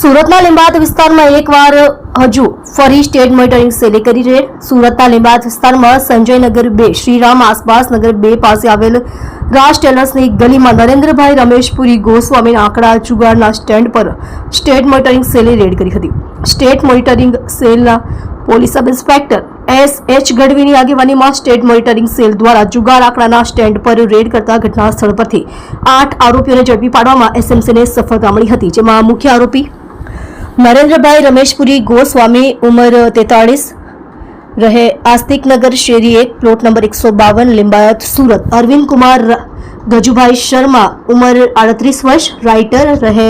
સુરતના લીંબાત વિસ્તારમાં એકવાર હજુ ફરી સ્ટેટ મોનિટરિંગ સેલે કરી રેડ સુરતના લીંબાત વિસ્તારમાં સંજયનગર બે, શ્રીરામ આસપાસ નગર બે પાસે આવેલ રાજ ટેલર્સની ગલીમાં નરેન્દ્રભાઈ રમેશપુરી ગોસ્વામીના આંકડા જુગારના સ્ટેન્ડ પર સ્ટેટ મોનિટરિંગ સેલે રેડ કરી હતી. સ્ટેટ મોનિટરિંગ સેલના police sub inspector S H ગઢવીની આગેવાનીમાં સ્ટેટ મોનિટરિંગ સેલ દ્વારા જુગાર આંકડાના સ્ટેન્ડ પર રેડ કરતા ઘટના સ્થળ પરથી આઠ આરોપીઓને ઝડપી પાડવામાં એસએમસીને સફળતા મળી હતી, જેમાં મુખ્ય આરોપી નરેન્દ્રભાઈ રમેશપુરી ગોસ્વામી ઉંમર તેતાળીસ. રહે આસ્તિકનગર શેરી એક, પ્લોટ નંબર એકસો બાવન, લિંબાયત, સુરત. અરવિંદ કુમાર ગજુભાઈ શર્મા ઉંમર આડત્રીસ વર્ષ, રાઇટર. રહે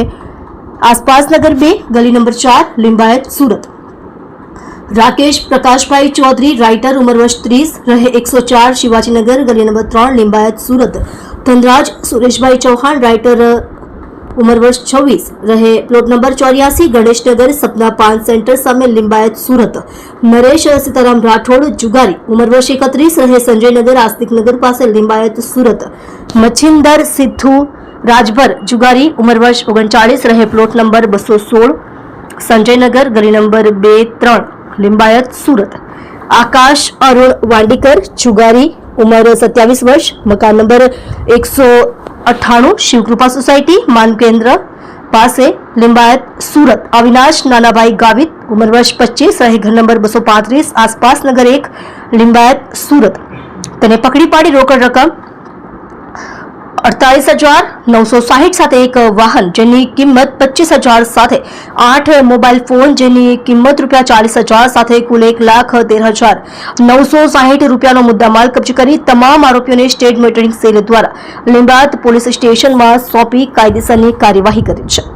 આસપાસનગર બે, ગલી નંબર ચાર, લિંબાયત, સુરત. રાકેશ પ્રકાશભાઈ ચૌધરી, રાઇટર, ઉંમર વર્ષ ત્રીસ. રહે એકસો ચાર, શિવાજીનગર, ગલી નંબર ત્રણ, લિંબાયત, સુરત. ધનરાજ સુરેશભાઈ ચૌહાણ, રાઇટર ઉંમર વર્ષ છવ્વીસ રહે પ્લોટ નંબર ચોર્યાસી ગણેશનગર સપના પાન સેન્ટર સામે લિંબાયત સુરત નરેશ સીતારામ રાઠોડ જુગારી ઉંમર વર્ષ એકત્રીસ રહે સંજયનગર આસ્તિકનગર પાસે લિંબાયત સુરત મચ્છિંદર સિદ્ધુ રાજભર જુગારી ઉંમર વર્ષ ઓગણચાળીસ રહે પ્લોટ નંબર બસો સોળ સંજયનગર ગલી નંબર બે ત્રણ લિંબાયત સુરત આકાશ અરુણ વાંડીકર જુગારી ઉંમર સત્યાવીસ વર્ષ મકાન નંબર એકસો અઠ્ઠાણું શિવકૃપા સોસાયટી, માન કેન્દ્ર પાસે લિંબાયત, સુરત. અવિનાશ નાનાભાઈ ગાવિત, ઉંમર વર્ષ પચીસ, રહે ઘર નંબર બસો પાંત્રીસ, આસપાસ નગર એક, લિંબાયત, સુરત. તેને પકડી પાડી રોકડ રકમ અડતાલીસ હજાર નવસો સાહીઠ સાથે એક વાહન જેની કિંમત પચીસ હજાર સાથે, આઠ મોબાઈલ ફોન જેની કિંમત રૂપિયા ચાલીસ હજાર સાથે કુલ એક લાખ તેર હજાર નવસો સાહીઠ રૂપિયાનો મુદ્દામાલ કબજે કરી તમામ આરોપીઓને સ્ટેટ મોનિટરિંગ સેલ દ્વારા લીંબાત પોલીસ સ્ટેશનમાં સોંપી કાયદેસરની કાર્યવાહી કરી છે.